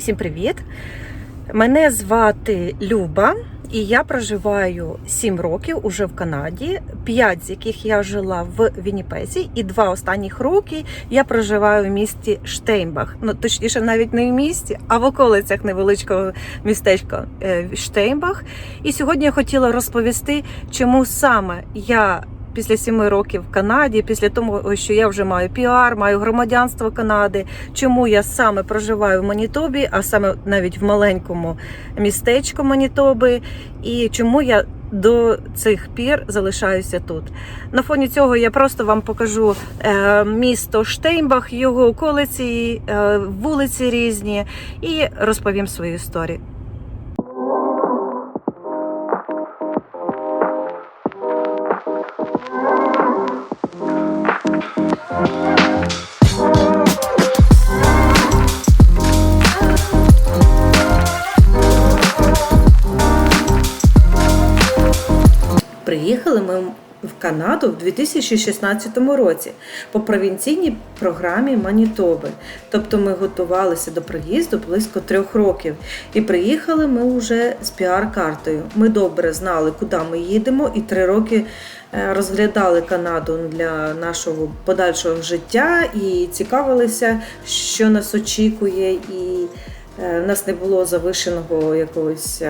Всім привіт! Мене звати Люба, і я проживаю 7 років уже в Канаді, 5 з яких я жила в Вінніпезі, і два останніх роки я проживаю в місті Штейнбах. Ну точніше, навіть не в місті, а в околицях невеличкого містечка е, Штейнбах. І сьогодні я хотіла розповісти, чому саме я. Після сіми років в Канаді, після того, що я вже маю піар, маю громадянство Канади, чому я саме проживаю в Манітобі, а саме навіть в маленькому містечку Манітоби, і чому я до цих пір залишаюся тут. На фоні цього я просто вам покажу е, місто Штейнбах, його околиці, е, вулиці різні, і розповім свою історію. Канаду в 2016 році по провінційній програмі Манітоби. Тобто ми готувалися до приїзду близько трьох років. І приїхали ми вже з піар-картою. Ми добре знали, куди ми їдемо, і три роки е, розглядали Канаду для нашого подальшого життя і цікавилися, що нас очікує. І е, в нас не було завишеного якогось.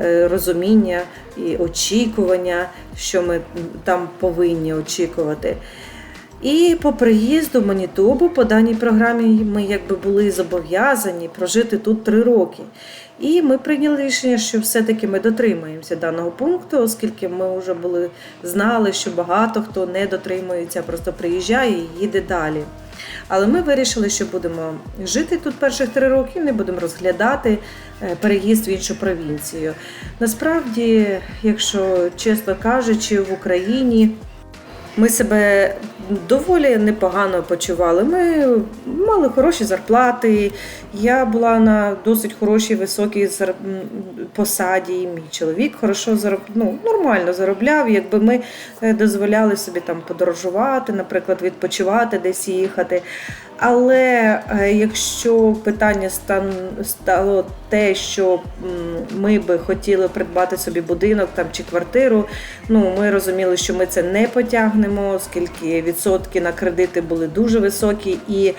Е, Розуміння і очікування, що ми там повинні очікувати. І по приїзду в Манітобу по даній програмі ми якби були зобов'язані прожити тут три роки. І ми прийняли рішення, що все-таки ми дотримаємося даного пункту, оскільки ми вже були знали, що багато хто не дотримується, просто приїжджає і їде далі. Але ми вирішили, що будемо жити тут перших три роки, не будемо розглядати е, переїзд в іншу провінцію. Насправді, якщо чесно кажучи, в Україні ми себе доволі непогано почували. Ми мали хороші зарплати. Я була на досить хорошій високій посаді. Мій чоловік хорошо зароб... ну, нормально заробляв. Якби ми е, дозволяли собі там подорожувати, наприклад, відпочивати, десь їхати. Але е, якщо питання стало те, що ми би хотіли придбати собі будинок там чи квартиру, ну ми розуміли, що ми це не потягнемо, оскільки відсотки на кредити були дуже високі і.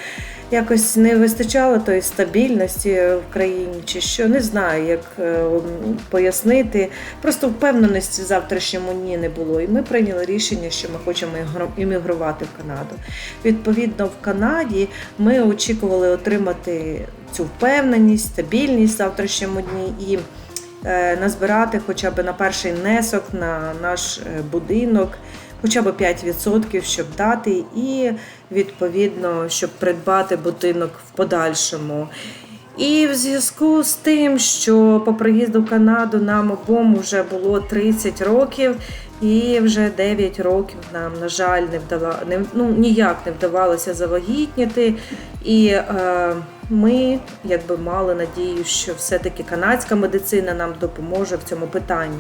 Якось не вистачало тої стабільності в країні, чи що не знаю, як е, пояснити. Просто впевненості в завтрашньому дні не було. І ми прийняли рішення, що ми хочемо іммігрувати в Канаду. Відповідно, в Канаді ми очікували отримати цю впевненість, стабільність в завтрашньому дні і е, назбирати хоча б на перший внесок на наш е, будинок. Хоча б 5%, щоб дати, і відповідно, щоб придбати будинок в подальшому. І в зв'язку з тим, що по приїзду в Канаду нам обом вже було 30 років, і вже 9 років нам, на жаль, не вдала, не, ну, ніяк не вдавалося завагітніти. І е, ми якби мали надію, що все-таки канадська медицина нам допоможе в цьому питанні.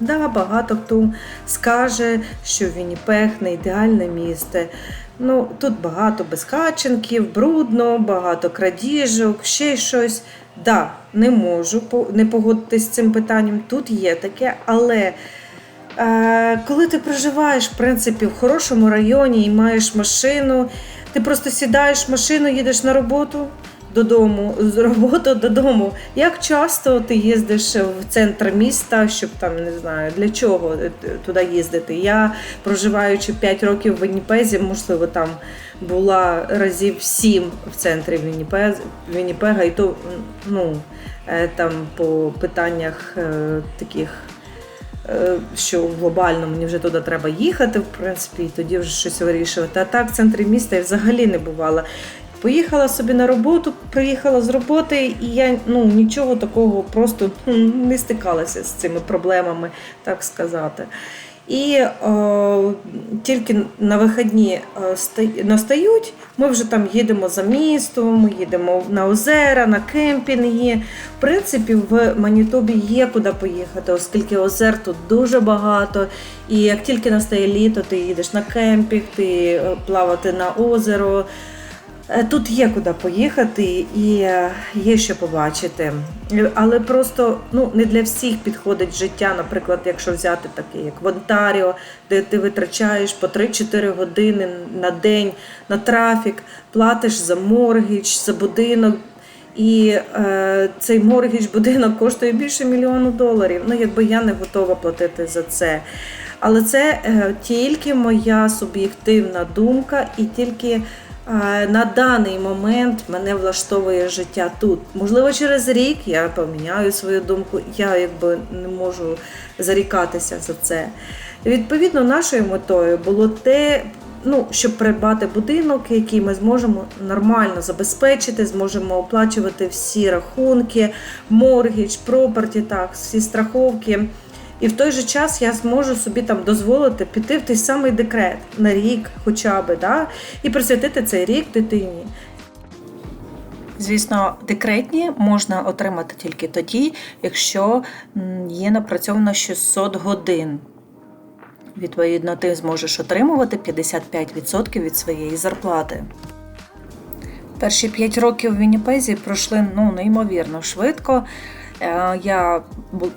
Да, багато хто скаже, що Вінніпех не ідеальне місто. Ну, тут багато безхатченків, брудно, багато крадіжок, ще щось. Да, не можу не погодитись з цим питанням. Тут є таке, але е, коли ти проживаєш, в принципі, в хорошому районі і маєш машину, ти просто сідаєш в машину, їдеш на роботу. Додому, з роботи додому. Як часто ти їздиш в центр міста, щоб там не знаю для чого е, туди їздити? Я проживаючи 5 років в Вінніпезі, можливо, там була разів 7 в центрі Вінніпез, Вінніпега, і то ну, е, там по питаннях е, таких. Що глобально мені вже туди треба їхати, в принципі, і тоді вже щось вирішувати. А так в центрі міста я взагалі не бувала. Поїхала собі на роботу, приїхала з роботи, і я ну нічого такого просто не стикалася з цими проблемами, так сказати. І е, тільки на вихідні е, настають, ми вже там їдемо за містом, ми їдемо на озера, на кемпінги. В принципі, в Манітобі є куди поїхати, оскільки озер тут дуже багато. І як тільки настає літо, ти їдеш на кемпінг, ти е, плавати на озеро. Е, Тут є куди поїхати і е, є що побачити. Е, Але просто ну, не для всіх підходить життя, наприклад, якщо взяти таке, як в Онтаріо, де ти витрачаєш по 3-4 години на день на трафік, платиш за моргіч, за будинок. І е, цей моргіч будинок коштує більше мільйону доларів. Ну, якби я не готова платити за це. Але це е, тільки моя суб'єктивна думка, і тільки е, на даний момент мене влаштовує життя тут. Можливо, через рік я поміняю свою думку, я якби не можу зарікатися за це. Відповідно, нашою метою було те, ну, щоб придбати будинок, який ми зможемо нормально забезпечити, зможемо оплачувати всі рахунки, моргідж, пропорті, так, всі страховки. І в той же час я зможу собі там дозволити піти в той самий декрет на рік, хоча би, да, і присвятити цей рік дитині. Звісно, декретні можна отримати тільки тоді, якщо є напрацьовано 600 годин. Відповідно, ти зможеш отримувати 55% від своєї зарплати. Перші 5 років в Вінніпезі пройшли ну, неймовірно швидко. Е, Я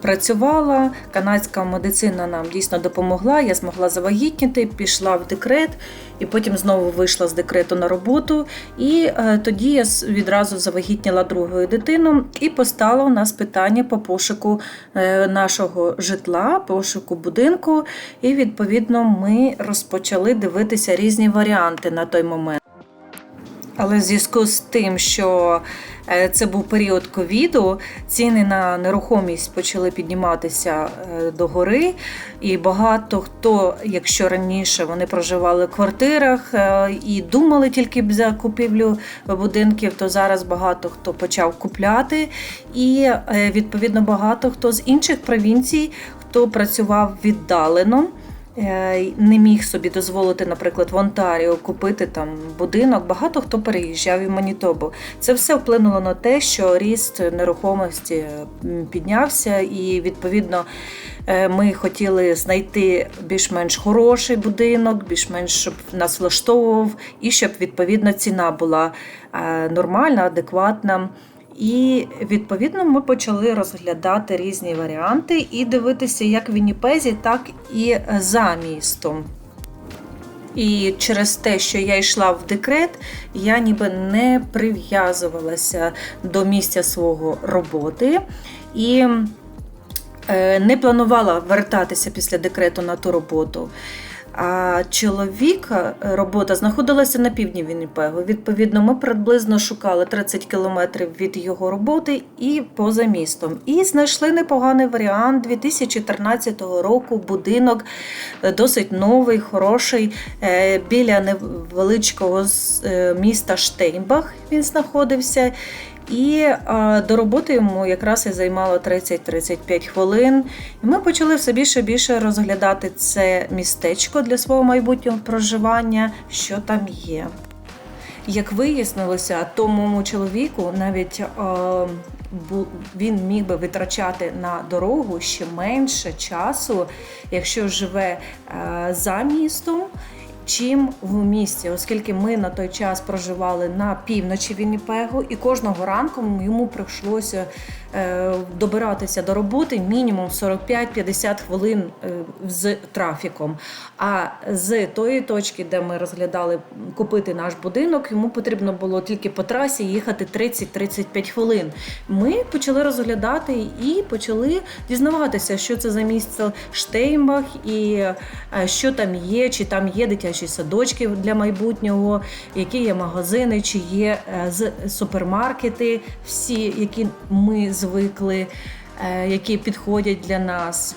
працювала, канадська медицина нам дійсно допомогла. Я змогла завагітніти, пішла в декрет, і потім знову вийшла з декрету на роботу. І е, тоді я відразу завагітніла другою дитину і постало у нас питання по пошуку е, нашого житла, пошуку будинку. І відповідно ми розпочали дивитися різні варіанти на той момент. Але в зв'язку з тим, що е, це був період ковіду, ціни на нерухомість почали підніматися е, догори, і багато хто, якщо раніше вони проживали в квартирах е, і думали тільки за купівлю будинків, то зараз багато хто почав купляти, і відповідно багато хто з інших провінцій, хто працював віддалено. Е, не міг собі дозволити, наприклад, в Онтаріо купити там будинок. Багато хто переїжджав в Манітобу. Це все вплинуло на те, що ріст нерухомості піднявся, і відповідно е, ми хотіли знайти більш-менш хороший будинок, більш-менш щоб нас влаштовував, і щоб відповідно ціна була е, нормальна, адекватна. І відповідно ми почали розглядати різні варіанти і дивитися як в Вінніпезі, так і за містом. І через те, що я йшла в декрет, я ніби не прив'язувалася до місця свого роботи і е, не планувала вертатися після декрету на ту роботу. А чоловіка робота знаходилася на півдні Вінніпегу. Відповідно, ми приблизно шукали 30 кілометрів від його роботи і поза містом. І знайшли непоганий варіант 2014 року. Будинок е, досить новий, хороший. е, Біля невеличкого е, міста Штейнбах він знаходився. І а, до роботи йому якраз і займало 30-35 хвилин. І ми почали все більше більше розглядати це містечко для свого майбутнього проживання, що там є. Як вияснилося, то моєму чоловіку навіть е, він міг би витрачати на дорогу ще менше часу, якщо живе е, за містом. Чим в місті, оскільки ми на той час проживали на півночі Вінніпегу, і кожного ранку йому прийшлося добиратися до роботи мінімум 45-50 хвилин е, з трафіком. А з тої точки, де ми розглядали купити наш будинок, йому потрібно було тільки по трасі їхати 30-35 хвилин. Ми почали розглядати і почали дізнаватися, що це за місце Штейнбах і е, що там є, чи там є дитячі садочки для майбутнього, які є магазини, чи є е, з- супермаркети, всі, які ми звикли, е, які підходять для нас.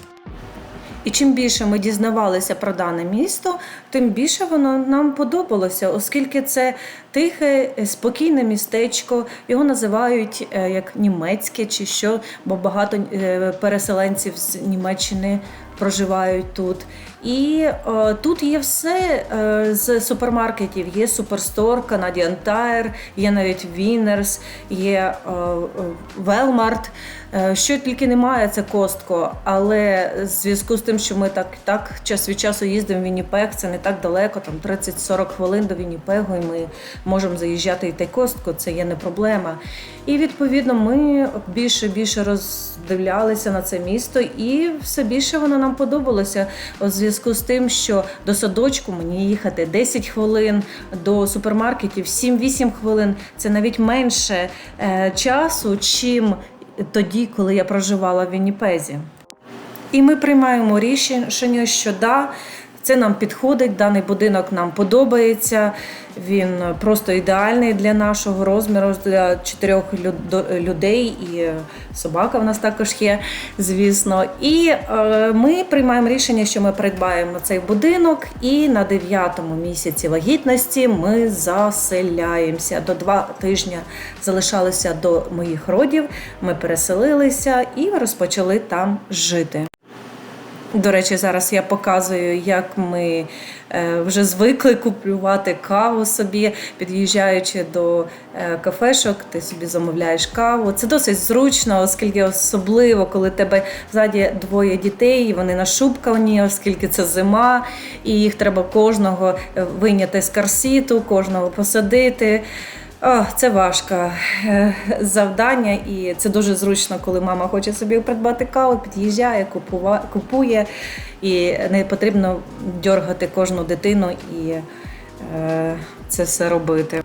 І чим більше ми дізнавалися про дане місто, тим більше воно нам подобалося, оскільки це тихе, е, спокійне містечко. Його називають е, як німецьке чи що, бо багато е, переселенців з Німеччини проживають тут. І е, тут є все е, з супермаркетів. Є Суперстор, Canadian Tire, є навіть Winners, є Велмарт. Що тільки немає, це Костко. Але в зв'язку з тим, що ми так, так час від часу їздимо в Вінніпег, це не так далеко, там 30-40 хвилин до Вінніпегу, і ми можемо заїжджати і те Костко, це є не проблема. І відповідно ми більше більше роздивлялися на це місто, і все більше воно нам подобалося. У зв'язку з тим, що до садочку мені їхати 10 хвилин, до супермаркетів 7-8 хвилин. Це навіть менше е, часу, чим тоді, коли я проживала в Вінніпезі. І ми приймаємо рішення, що да, це нам підходить, даний будинок нам подобається. Він просто ідеальний для нашого розміру, для чотирьох людей, і собака в нас також є, звісно. І е, ми приймаємо рішення, що ми придбаємо цей будинок, і на дев'ятому місяці вагітності ми заселяємося. До два тижні залишалося до моїх родів. Ми переселилися і розпочали там жити. До речі, зараз я показую, як ми е, вже звикли купувати каву собі, під'їжджаючи до е, кафешок, ти собі замовляєш каву. Це досить зручно, оскільки особливо, коли тебе ззаді двоє дітей, вони нашупкані, оскільки це зима, і їх треба кожного е, вийняти з карсіту, кожного посадити. О, це важко е, завдання, і це дуже зручно, коли мама хоче собі придбати каву, під'їжджає, купує, і не потрібно дергати кожну дитину і е, це все робити.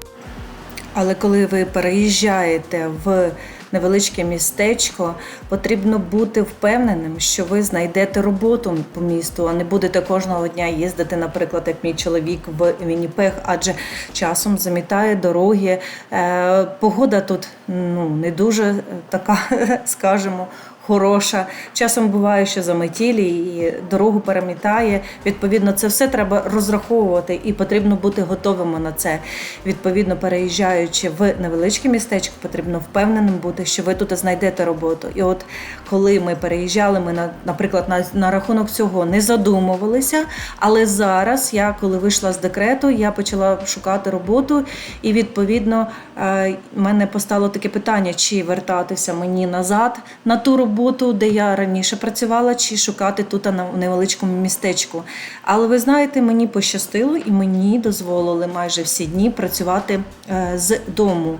Але коли ви переїжджаєте в невеличке містечко, потрібно бути впевненим, що ви знайдете роботу по місту, а не будете кожного дня їздити, наприклад, як мій чоловік в Вінніпег, адже часом замітає дороги. Е, Погода тут ну, не дуже е, така, скажімо, хороша. Часом буває, що заметілі і дорогу перемітає. Відповідно, це все треба розраховувати і потрібно бути готовими на це. Відповідно, переїжджаючи в невеличке містечко, потрібно впевненим бути, що ви тут знайдете роботу. І от коли ми переїжджали, ми на, наприклад, на, на рахунок цього не задумувалися. Але зараз, я коли вийшла з декрету, я почала шукати роботу, і відповідно е, мене постало таке питання: чи вертатися мені назад на ту роботу, де я раніше працювала, чи шукати тут на невеличкому містечку. Але ви знаєте, мені пощастило і мені дозволили майже всі дні працювати е, з дому.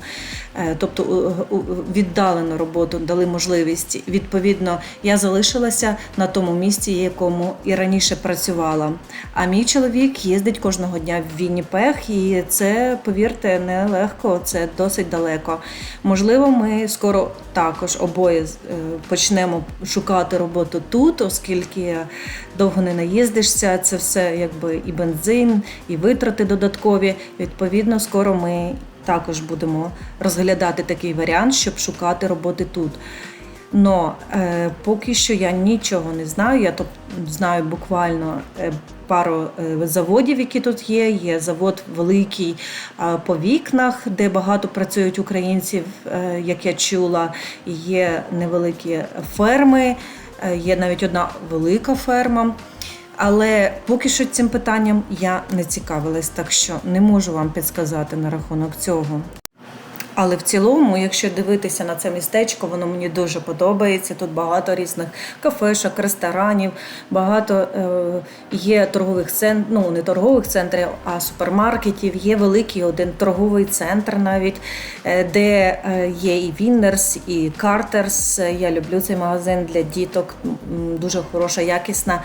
Е, Тобто у- у- віддалену роботу дали можливість. Відповідно, я залишилася на тому місці, якому і раніше працювала. А мій чоловік їздить кожного дня в Вінніпег, і це, повірте, не легко, це досить далеко. Можливо, ми скоро також обоє е, почнемо шукати роботу тут, оскільки довго не наїздишся. Це все якби і бензин, і витрати додаткові. Відповідно, скоро ми також будемо розглядати такий варіант, щоб шукати роботи тут. Но е, поки що я нічого не знаю. Я тут знаю буквально е, пару е, заводів, які тут є. Є завод великий по вікнах, де багато працюють українців, е, як я чула. Є невеликі ферми, е, є навіть одна велика ферма. Але поки що цим питанням я не цікавилась, так що не можу вам підсказати на рахунок цього. Але в цілому, якщо дивитися на це містечко, воно мені дуже подобається. Тут багато різних кафешок, ресторанів, багато е, є торгових центрів, ну не торгових центрів, а супермаркетів. Є великий один торговий центр навіть, е, де е, є і Віннерс, і Картерс. Я люблю цей магазин для діток. Дуже хороша, якісна,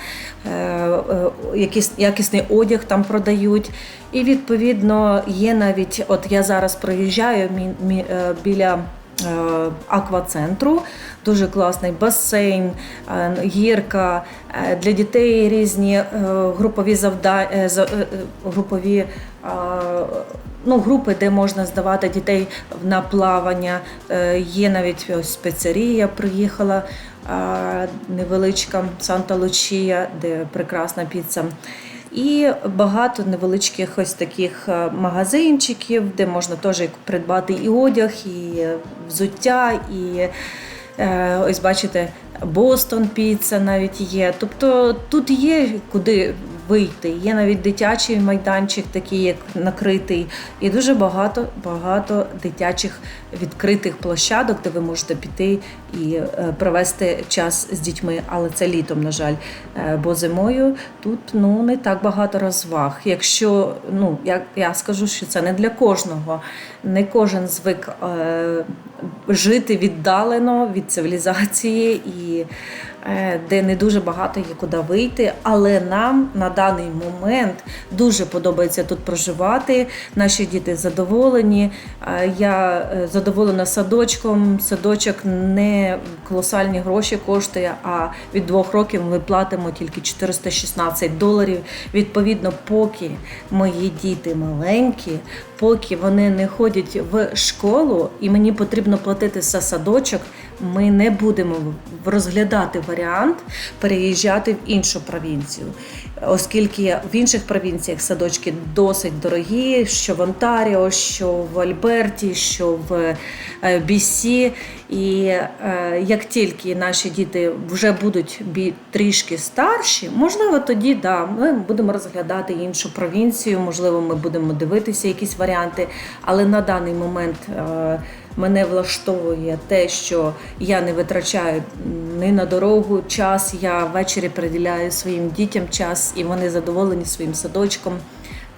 якісний одяг там продають. І відповідно є навіть, от я зараз проїжджаю е, біля. е, Аквацентру дуже класний басейн, е, гірка для дітей різні групові завдання, групові ну, групи, де можна здавати дітей на плавання. Є навіть ось спецерія приїхала невеличка Санта Лучія, де прекрасна піца. І багато невеличких ось таких е, магазинчиків, де можна теж придбати і одяг, і взуття, і е, ось бачите, Бостон піца навіть є. Тобто тут є куди вийти. Є навіть дитячий майданчик, такий як накритий, і дуже багато багато дитячих відкритих площадок, де ви можете піти і е, провести час з дітьми. Але це літом, на жаль. Е, Бо зимою тут ну не так багато розваг. Якщо ну я, я скажу, що це не для кожного, не кожен звик е, жити віддалено від цивілізації і е, де не дуже багато є куди вийти. Але нам на даний момент дуже подобається тут проживати. Наші діти задоволені. Я задоволена садочком. Садочок не колосальні гроші коштує, а від двох років ми платимо тільки 416 доларів. Відповідно, поки мої діти маленькі, поки вони не ходять в школу, і мені потрібно платити за садочок, ми не будемо розглядати варіант переїжджати в іншу провінцію, оскільки в інших провінціях садочки досить дорогі, що в Онтаріо, що в Альберті, що в е, Бісі. І е, як тільки наші діти вже будуть трішки старші, можливо, тоді да, ми будемо розглядати іншу провінцію, можливо, ми будемо дивитися якісь варіанти. Але на даний момент е, мене влаштовує те, що я не витрачаю ні на дорогу час. Я ввечері приділяю своїм дітям час, і вони задоволені своїм садочком.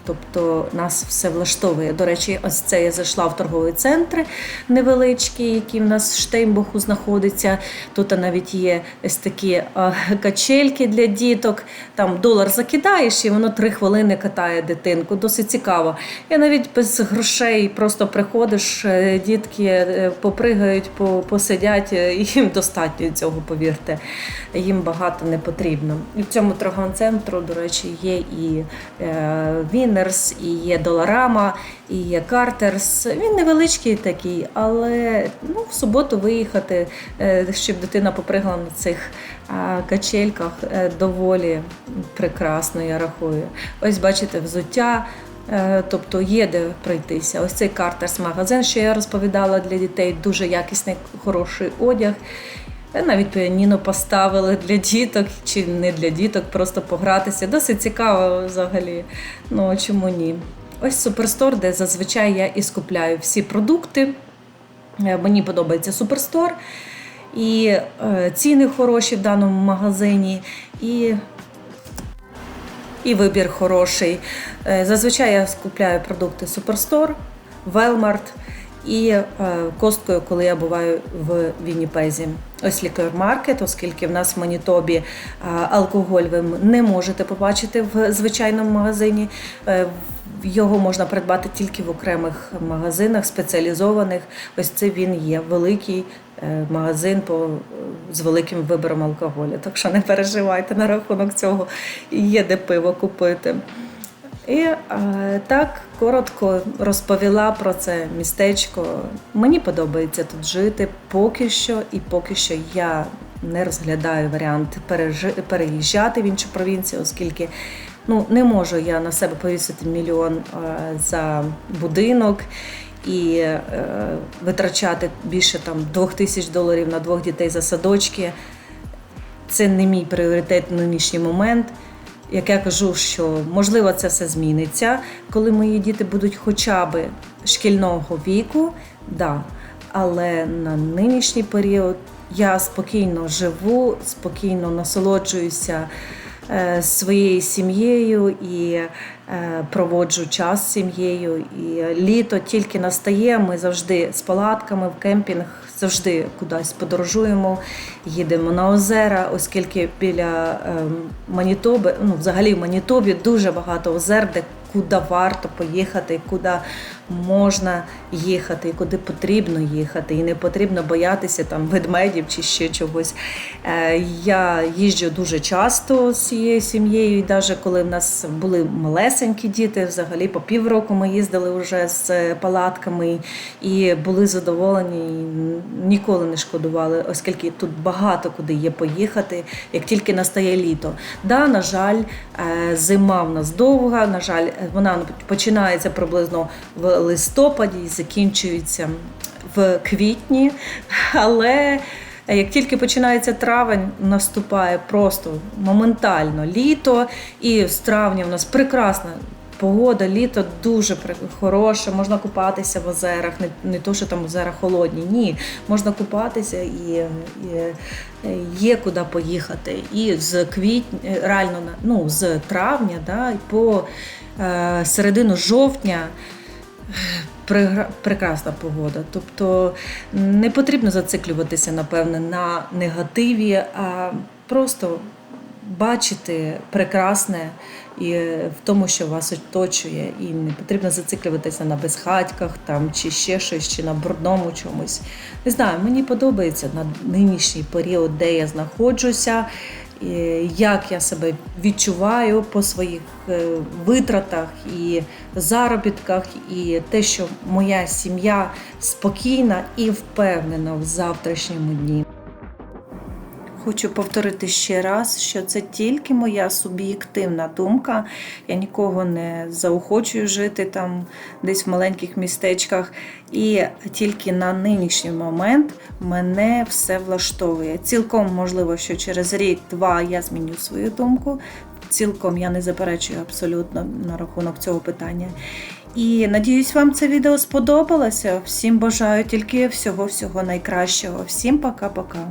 Тобто нас все влаштовує. До речі, ось це я зайшла в торговий центр невеличкий, який в нас в Штейнбуху знаходиться. Тут навіть є ось такі качельки для діток. Там долар закидаєш, і воно три хвилини катає дитинку. Досить цікаво. І навіть без грошей просто приходиш, е, дітки е, попригають, посидять, е, і їм достатньо цього, повірте. Їм багато не потрібно. І в цьому торговому центру, до речі, є і е, Вінерс, і є Доларама, і є Картерс. Він невеличкий такий, але ну, в суботу виїхати, е, щоб дитина попригала на цих качельках, е, доволі прекрасно, я рахую. Ось бачите, взуття. Е, Тобто є де пройтися. Ось цей Картерс магазин, що я розповідала для дітей, дуже якісний, хороший одяг. Навіть піаніно поставили для діток чи не для діток, просто погратися. Досить цікаво взагалі. Ну чому ні? Ось суперстор, де зазвичай я і скупляю всі продукти. Е, Мені подобається суперстор. І е, ціни хороші в даному магазині, і і вибір хороший. Е, Зазвичай я скупляю продукти Суперстор, Велмарт і е, косткою, коли я буваю в Вінніпезі. Ось лікер-маркет, оскільки в нас в Манітобі е, алкоголь ви не можете побачити в звичайному магазині. Е, Його можна придбати тільки в окремих магазинах спеціалізованих. Ось це він є великий магазин по, з великим вибором алкоголю. Так що не переживайте на рахунок цього, є де пиво купити. І е, так коротко розповіла про це містечко. Мені подобається тут жити поки що, і поки що я не розглядаю варіант пережи- переїжджати в іншу провінцію, оскільки ну, не можу я на себе повісити мільйон е, за будинок і е, витрачати більше там двох тисяч доларів на двох дітей за садочки. Це не мій пріоритет в нинішній момент. Як я кажу, що можливо це все зміниться, коли мої діти будуть хоча б шкільного віку, да. але на нинішній період я спокійно живу, спокійно насолоджуюся е, своєю сім'єю і е, проводжу час з сім'єю. І літо тільки настає. Ми завжди з палатками в кемпінг, завжди кудись подорожуємо, їдемо на озера, оскільки біля ем, Манітоби, ну взагалі в Манітобі дуже багато озер, де куди варто поїхати, куди можна їхати, і куди потрібно їхати, і не потрібно боятися там ведмедів чи ще чогось. Е, Я їжджу дуже часто з цією сім'єю, і навіть коли в нас були малесенькі діти, взагалі по півроку ми їздили вже з е, палатками і були задоволені, і ніколи не шкодували, оскільки тут багато куди є поїхати, як тільки настає літо. Да, на жаль, е, зима в нас довга. На жаль, вона починається приблизно в листопаді і закінчується в квітні, але Е, Як тільки починається травень, наступає просто моментально літо, і з травня в нас прекрасна погода, літо дуже хороше, можна купатися в озерах, не, не то, що там озера холодні, ні, можна купатися і, і е, є куди поїхати. І з квітня, е, реально ну, з травня да, по е, середину жовтня. Прекрасна погода. Тобто не потрібно зациклюватися, напевне, на негативі, а просто бачити прекрасне і в тому, що вас оточує, і не потрібно зациклюватися на безхатьках там чи ще щось, чи на брудному чомусь. Не знаю, мені подобається на нинішній період, де я знаходжуся, як я себе відчуваю по своїх е, витратах і заробітках, і те, що моя сім'я спокійна і впевнена в завтрашньому дні. Хочу повторити ще раз, що це тільки моя суб'єктивна думка. Я нікого не заохочую жити там десь в маленьких містечках. І тільки на нинішній момент мене все влаштовує. Цілком можливо, що через рік-два я зміню свою думку. Цілком я не заперечую абсолютно на рахунок цього питання. І надіюсь, вам це відео сподобалося. Всім бажаю тільки всього-всього найкращого. Всім пока-пока.